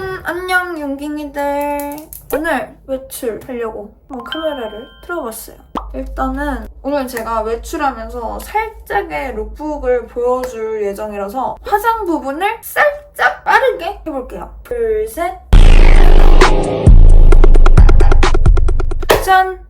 여러분 안녕 용깅이들. 오늘 외출하려고 한번 카메라를 틀어봤어요. 일단은 오늘 제가 외출하면서 살짝의 룩북을 보여줄 예정이라서 화장 부분을 살짝 빠르게 해볼게요. 둘셋. 짠!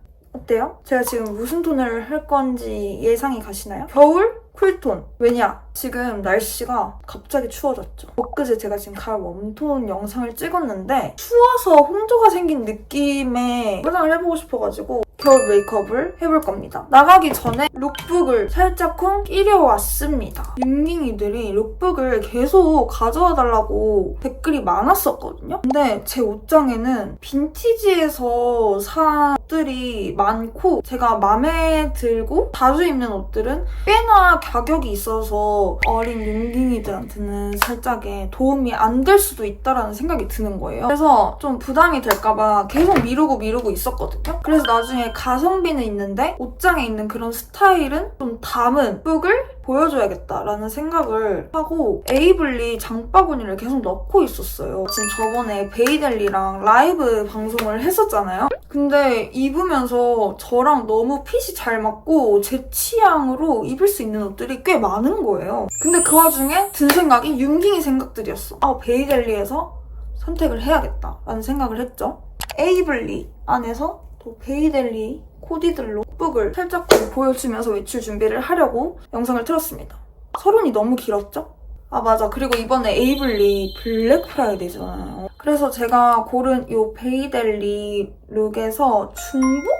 어때요? 제가 지금 무슨 톤을 할 건지 예상이 가시나요? 겨울 쿨톤. 왜냐? 지금 날씨가 갑자기 추워졌죠. 엊그제 제가 지금 가을 웜톤 영상을 찍었는데 추워서 홍조가 생긴 느낌의 화장을 해보고 싶어가지고 겨울 메이크업을 해볼 겁니다. 나가기 전에 룩북을 살짝쿵 끼려왔습니다. 융닝이들이 룩북을 계속 가져와 달라고 댓글이 많았었거든요. 근데 제 옷장에는 빈티지에서 산 옷들이 많고 제가 마음에 들고 자주 입는 옷들은 꽤나 가격이 있어서 어린 융닝이들한테는 살짝의 도움이 안 될 수도 있다라는 생각이 드는 거예요. 그래서 좀 부담이 될까봐 계속 미루고 미루고 있었거든요. 그래서 나중에 가성비는 있는데 옷장에 있는 그런 스타일은 좀 담은 룩을 보여줘야겠다라는 생각을 하고 에이블리 장바구니를 계속 넣고 있었어요. 지금 저번에 베이델리랑 라이브 방송을 했었잖아요. 근데 입으면서 저랑 너무 핏이 잘 맞고 제 취향으로 입을 수 있는 옷들이 꽤 많은 거예요. 근데 그 와중에 든 생각이 윤깅이 생각들이었어. 아, 베이델리에서 선택을 해야겠다라는 생각을 했죠. 에이블리 안에서 또 베이델리 코디들로 룩북을 살짝 보여주면서 외출 준비를 하려고 영상을 틀었습니다. 서론이 너무 길었죠? 아 맞아 그리고 이번에 에이블리 블랙 프라이데이잖아요 그래서 제가 고른 이 베이델리 룩에서 중복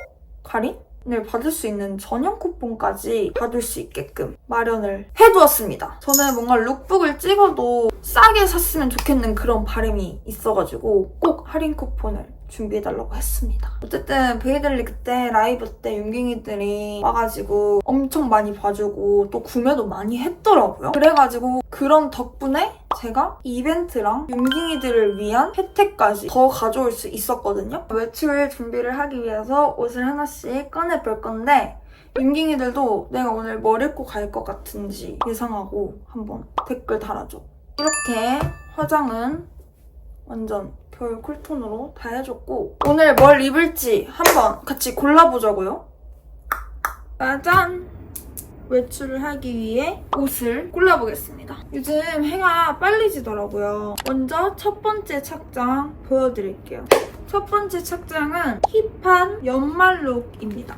할인을 받을 수 있는 전용 쿠폰까지 받을 수 있게끔 마련을 해두었습니다 저는 뭔가 룩북을 찍어도 싸게 샀으면 좋겠는 그런 바람이 있어가지고 꼭 할인 쿠폰을 준비해달라고 했습니다. 어쨌든 베이들리 그때 라이브 때 윤경이들이 와가지고 엄청 많이 봐주고 또 구매도 많이 했더라고요. 그래가지고 그런 덕분에 제가 이벤트랑 윤경이들을 위한 혜택까지 더 가져올 수 있었거든요. 외출 준비를 하기 위해서 옷을 하나씩 꺼내볼 건데 윤경이들도 내가 오늘 뭘 입고 갈 것 같은지 예상하고 한번 댓글 달아줘. 이렇게 화장은 완전 겨울 쿨톤으로 다 해줬고 오늘 뭘 입을지 한번 같이 골라보자고요. 짜잔! 외출을 하기 위해 옷을 골라보겠습니다. 요즘 해가 빨리 지더라고요. 먼저 첫 번째 착장 보여드릴게요. 첫 번째 착장은 힙한 연말 룩입니다.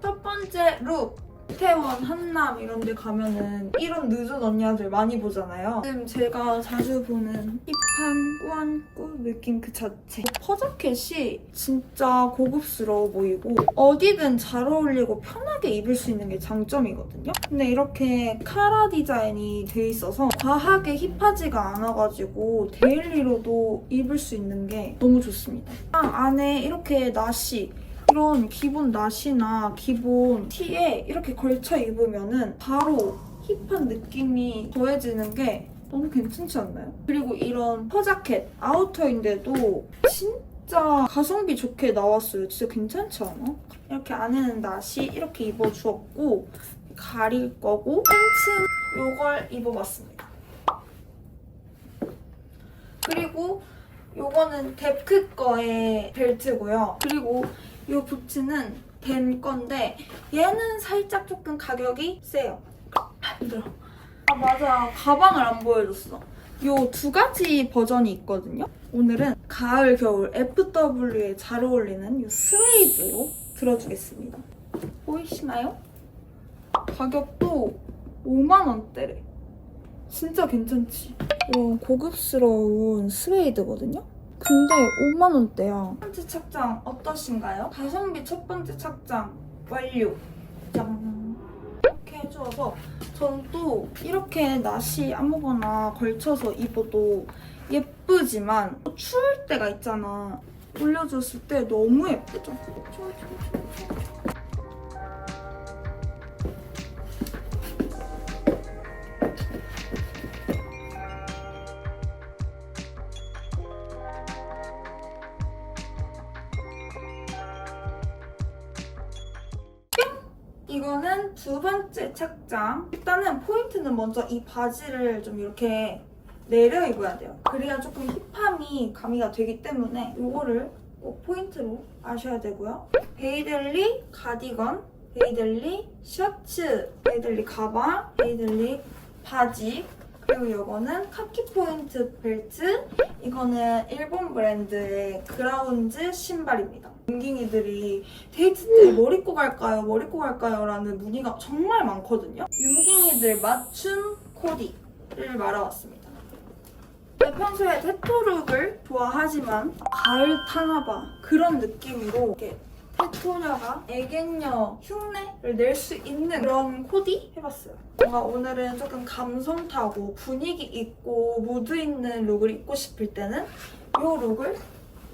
첫 번째 룩! 이태원, 한남 이런 데 가면은 이런 늦은 언니들 많이 보잖아요. 지금 제가 자주 보는 힙한 꾸안꾸 느낌 그 자체. 퍼자켓이 진짜 고급스러워 보이고 어디든 잘 어울리고 편하게 입을 수 있는 게 장점이거든요. 근데 이렇게 카라 디자인이 돼 있어서 과하게 힙하지가 않아가지고 데일리로도 입을 수 있는 게 너무 좋습니다. 안에 이렇게 나시 이런 기본 나시나 기본 티에 이렇게 걸쳐 입으면은 바로 힙한 느낌이 더해지는 게 너무 괜찮지 않나요? 그리고 이런 퍼자켓 아우터인데도 진짜 가성비 좋게 나왔어요. 진짜 괜찮지 않아? 이렇게 안에는 나시 이렇게 입어주었고 가릴 거고 팬츠 요걸 입어봤습니다. 그리고 요거는 데크 거의 벨트고요. 그리고 이 부츠는 된 건데 얘는 살짝 조금 가격이 세요. 힘들어. 아 맞아 가방을 안 보여줬어. 요두 가지 버전이 있거든요. 오늘은 가을 겨울 FW에 잘 어울리는 이 스웨이드로 들어주겠습니다. 보이시나요? 가격도 5만 원대래. 진짜 괜찮지? 이 고급스러운 스웨이드거든요. 근데 5만 원대야. 첫 번째 착장 어떠신가요? 가성비 첫 번째 착장 완료. 짠. 이렇게 해주어서 저는 또 이렇게 나시 아무거나 걸쳐서 입어도 예쁘지만 또 추울 때가 있잖아. 올려줬을 때 너무 예쁘죠? 좋아, 좋아, 좋아, 좋아. 착장. 일단은 포인트는 먼저 이 바지를 좀 이렇게 내려 입어야 돼요. 그래야 조금 힙함이 가미가 되기 때문에 이거를 꼭 포인트로 아셔야 되고요. 베이들리 가디건, 베이들리 셔츠, 베이들리 가방, 베이들리 바지, 그리고 이거는 카키 포인트 벨트. 이거는 일본 브랜드의 그라운즈 신발입니다. 윤깅이들이 데이트 때 뭘 입고 갈까요? 뭘 입고 갈까요? 라는 문의가 정말 많거든요. 윤깅이들 맞춤 코디를 말아왔습니다. 내 평소에 테토룩을 좋아하지만 가을 타나봐 그런 느낌으로 이렇게 테토녀가 애견녀 흉내를 낼 수 있는 그런 코디 해봤어요. 뭔가 오늘은 조금 감성 타고 분위기 있고 무드 있는 룩을 입고 싶을 때는 이 룩을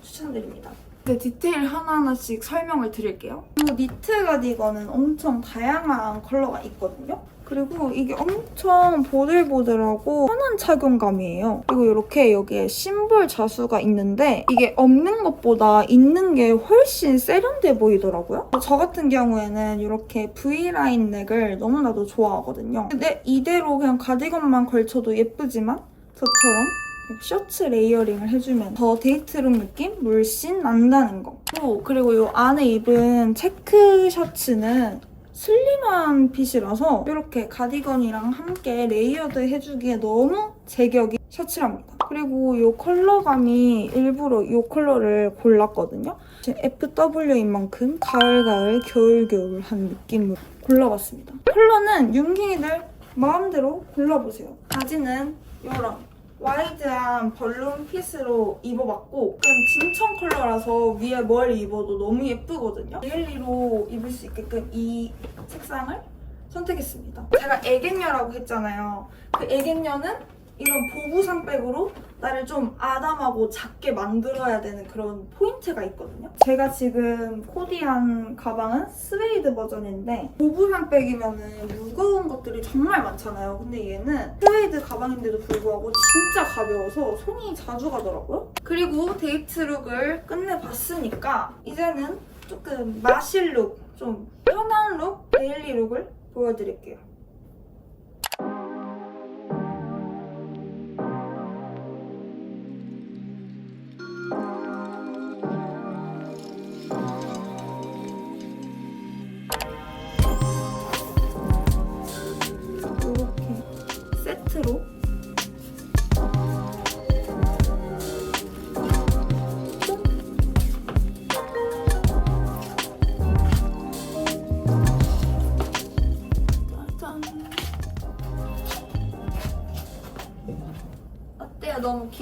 추천드립니다. 네, 디테일 하나하나씩 설명을 드릴게요. 이 니트 가디건은 엄청 다양한 컬러가 있거든요. 그리고 이게 엄청 보들보들하고 편한 착용감이에요. 그리고 이렇게 여기에 심볼 자수가 있는데 이게 없는 것보다 있는 게 훨씬 세련돼 보이더라고요. 저 같은 경우에는 이렇게 V라인 넥을 너무나도 좋아하거든요. 근데 이대로 그냥 가디건만 걸쳐도 예쁘지만 저처럼 셔츠 레이어링을 해주면 더 데이트룩 느낌 물씬 난다는 거. 또 그리고 이 안에 입은 체크 셔츠는 슬림한 핏이라서 이렇게 가디건이랑 함께 레이어드 해주기에 너무 제격인 셔츠랍니다. 그리고 이 컬러감이 일부러 이 컬러를 골랐거든요. FW인 만큼 가을가을 겨울겨울한 느낌으로 골라봤습니다. 컬러는 윤기이들 마음대로 골라보세요. 바지는 이런 와이드한 벌룬 핏으로 입어봤고 약간 진청 컬러라서 위에 뭘 입어도 너무 예쁘거든요. 데일리로 입을 수 있게끔 이 색상을 선택했습니다. 제가 애견녀라고 했잖아요. 그 애견녀는 이런 보부상백으로 나를 좀 아담하고 작게 만들어야 되는 그런 포인트가 있거든요. 제가 지금 코디한 가방은 스웨이드 버전인데 보부상백이면은 무거운 것들이 정말 많잖아요. 근데 얘는 스웨이드 가방인데도 불구하고 진짜 가벼워서 손이 자주 가더라고요. 그리고 데이트 룩을 끝내봤으니까 이제는 조금 마실 룩, 좀 편한 룩, 데일리 룩을 보여드릴게요.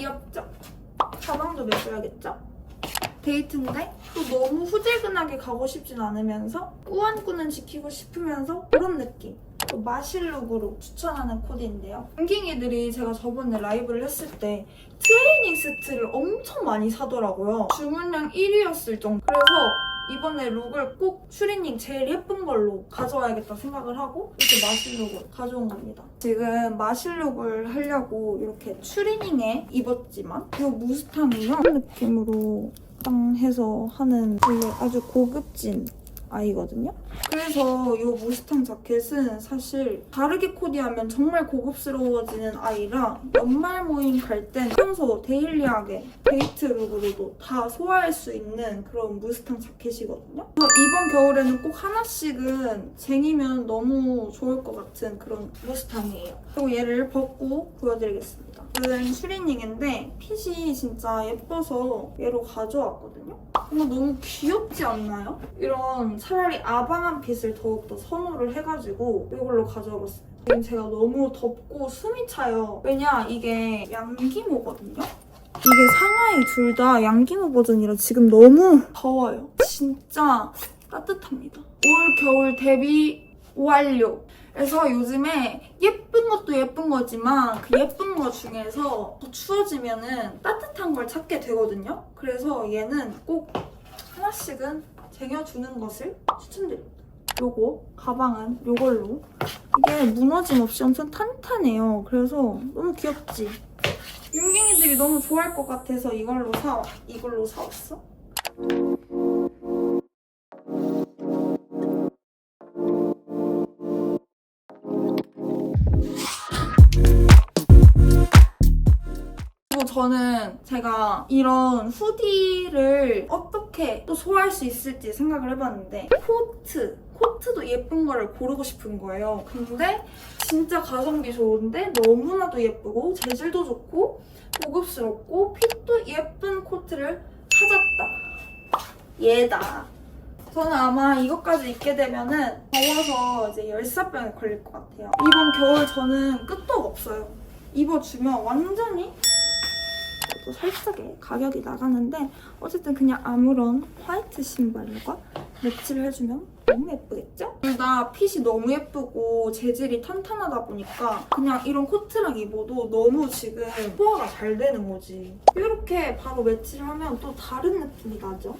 귀엽죠? 가방도 메줘야겠죠? 데이트인데 또 너무 후질근하게 가고 싶진 않으면서 꾸안꾸는 지키고 싶으면서 그런 느낌. 또 마실룩으로 추천하는 코디인데요. 뱅킹이들이 제가 저번에 라이브를 했을 때 트레이닝 세트를 엄청 많이 사더라고요. 주문량 1위였을 정도. 그래서 이번에 룩을 꼭 슈리닝 제일 예쁜 걸로 가져와야겠다 생각을 하고 이렇게 마실 룩을 가져온 겁니다. 지금 마실 룩을 하려고 이렇게 슈리닝에 입었지만 이 무스탕이 이런 느낌으로 땅 해서 하는 원래 아주 고급진 아이거든요. 그래서 이 무스탕 자켓은 사실 다르게 코디하면 정말 고급스러워지는 아이라 연말 모임 갈 땐 평소 데일리하게 데이트 룩으로도 다 소화할 수 있는 그런 무스탕 자켓이거든요. 이번 겨울에는 꼭 하나씩은 쟁이면 너무 좋을 것 같은 그런 무스탕이에요. 그리고 얘를 벗고 보여드리겠습니다. 이건 슈리닝인데 핏이 진짜 예뻐서 얘로 가져왔거든요. 뭔가 너무 귀엽지 않나요? 이런 차라리 아방한 핏을 더욱더 선호를 해가지고 이걸로 가져와봤어요. 지금 제가 너무 덥고 숨이 차요. 왜냐 이게 양기모거든요. 이게 상하이 둘 다 양기모 버전이라 지금 너무 더워요. 진짜 따뜻합니다. 올 겨울 데뷔 완료. 그래서 요즘에 예쁜 것도 거지만 그 예쁜 거 중에서 더 추워지면은 따뜻한 걸 찾게 되거든요. 그래서 얘는 꼭 하나씩은 쟁여주는 것을 추천드립니다. 요거 가방은 요걸로 이게 무너짐 없이 엄청 탄탄해요. 그래서 너무 귀엽지? 윤갱이들이 너무 좋아할 것 같아서 이걸로 사 이걸로 사왔어. 저는 제가 이런 후디를 어떻게 또 소화할 수 있을지 생각을 해봤는데 코트, 코트도 예쁜 거를 고르고 싶은 거예요. 근데 진짜 가성비 좋은데 너무나도 예쁘고 재질도 좋고 고급스럽고 핏도 예쁜 코트를 찾았다. 얘다. 저는 아마 이것까지 입게 되면은 더워서 이제 열사병에 걸릴 것 같아요. 이번 겨울 저는 끄떡 없어요. 입어주면 완전히 또 살짝의 가격이 나가는데 어쨌든 그냥 아무런 화이트 신발과 매치를 해주면 너무 예쁘겠죠? 둘 다 핏이 너무 예쁘고 재질이 탄탄하다 보니까 그냥 이런 코트랑 입어도 너무 지금 소화가 잘 되는 거지. 이렇게 바로 매치를 하면 또 다른 느낌이 나죠?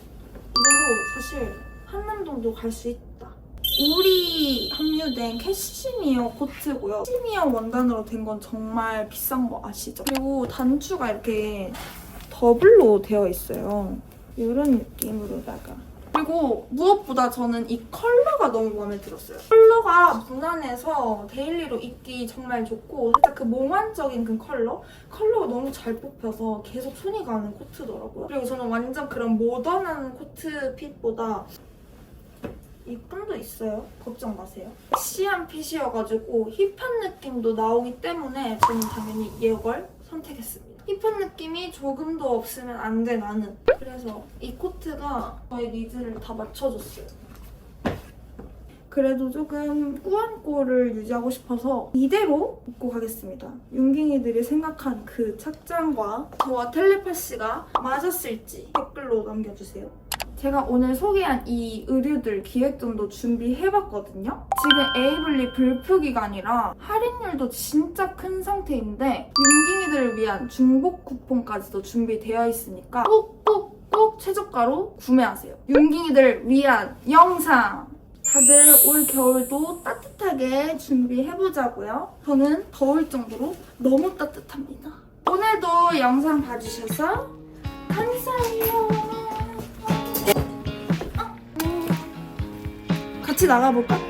이대로 사실 한남동도 갈 수 있다. 울이 함유된 캐시미어 코트고요. 캐시미어 원단으로 된 건 정말 비싼 거 아시죠? 그리고 단추가 이렇게 더블로 되어 있어요. 이런 느낌으로다가. 그리고 무엇보다 저는 이 컬러가 너무 마음에 들었어요. 컬러가 무난해서 데일리로 입기 정말 좋고 살짝 그 몽환적인 그 컬러? 컬러가 너무 잘 뽑혀서 계속 손이 가는 코트더라고요. 그리고 저는 완전 그런 모던한 코트 핏보다 이 끈도 있어요. 걱정 마세요. 시한 핏이어가지고 힙한 느낌도 나오기 때문에 저는 당연히 이걸 선택했습니다. 힙한 느낌이 조금도 없으면 안 돼 나는. 그래서 이 코트가 저의 니즈를 다 맞춰줬어요. 그래도 조금 꾸안꾸를 유지하고 싶어서 이대로 입고 가겠습니다. 윤ging이들이 생각한 그 착장과 저와 텔레파시가 맞았을지 댓글로 남겨주세요. 제가 오늘 소개한 이 의류들 기획전도 준비해봤거든요. 지금 에이블리 불프 기간이라 할인율도 진짜 큰 상태인데 윤깅이들을 위한 중복 쿠폰까지도 준비되어 있으니까 꼭꼭꼭 최저가로 구매하세요. 윤깅이들을 위한 영상! 다들 올 겨울도 따뜻하게 준비해보자고요. 저는 더울 정도로 너무 따뜻합니다. 오늘도 영상 봐주셔서 감사해요. 같이 나가볼까?